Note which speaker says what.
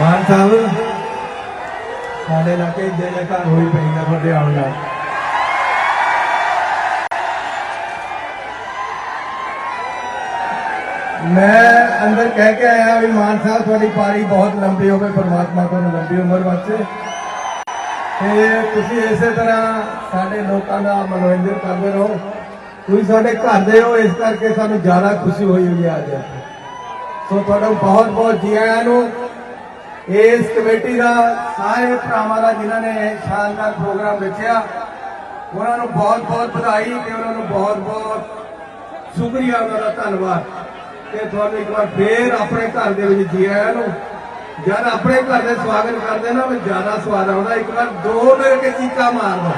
Speaker 1: ਮਾਨ ਸਾਹਿਬ, ਸਾਡੇ ਇਲਾਕੇ ਜੈ ਜੈਕਾਰ ਹੋਈ ਪਈ ਹੈ ਤੁਹਾਡੇ ਆਉਣ ਨਾਲ। ਮੈਂ ਅੰਦਰ ਕਹਿ ਕੇ ਆਇਆ ਵੀ ਮਾਨ ਸਾਹਿਬ, ਤੁਹਾਡੀ ਪਾਰੀ ਬਹੁਤ ਲੰਬੀ ਹੋਵੇ, ਪਰਮਾਤਮਾ ਤੁਹਾਨੂੰ ਲੰਬੀ ਉਮਰ ਬਖਸ਼ੇ। ਤੇ ਤੁਸੀਂ ਇਸੇ ਤਰ੍ਹਾਂ ਸਾਡੇ ਲੋਕਾਂ ਦਾ ਮਨੋਰੰਜਨ ਕਰਦੇ ਰਹੋ। ਤੁਸੀਂ ਸਾਡੇ ਘਰ ਦੇ ਹੋ, ਇਸ ਕਰਕੇ ਸਾਨੂੰ ਜ਼ਿਆਦਾ ਖੁਸ਼ੀ ਹੋਈ ਹੋਈ ਹੈ ਅੱਜ। ਸੋ ਤੁਹਾਡਾ ਬਹੁਤ ਬਹੁਤ ਜੀ ਆਇਆਂ ਨੂੰ ਇਸ ਕਮੇਟੀ ਦਾ ਸਾਰੇ ਭਰਾਵਾਂ ਦਾ ਜਿਨ੍ਹਾਂ ਨੇ ਸ਼ਾਨਦਾਰ ਪ੍ਰੋਗਰਾਮ ਰੱਖਿਆ ਉਹਨਾਂ ਨੂੰ ਬਹੁਤ ਬਹੁਤ ਵਧਾਈ ਤੇ ਉਹਨਾਂ ਨੂੰ ਬਹੁਤ ਬਹੁਤ ਸ਼ੁਕਰੀਆ, ਉਹਨਾਂ ਦਾ ਧੰਨਵਾਦ। ਤੇ ਤੁਹਾਨੂੰ ਇੱਕ ਵਾਰ ਫੇਰ ਆਪਣੇ ਘਰ ਦੇ ਵਿੱਚ ਜੀ ਆਇਆਂ ਨੂੰ, ਜਦ ਆਪਣੇ ਘਰ ਦੇ ਸਵਾਗਤ ਕਰਦੇ ਨਾ ਮੈਂ ਜ਼ਿਆਦਾ ਸਵਾਦ ਆਉਂਦਾ। ਇੱਕ ਵਾਰ ਦੋ ਮਿਲ ਕੇ ਚੀਕਾਂ ਮਾਰ। ਦੋ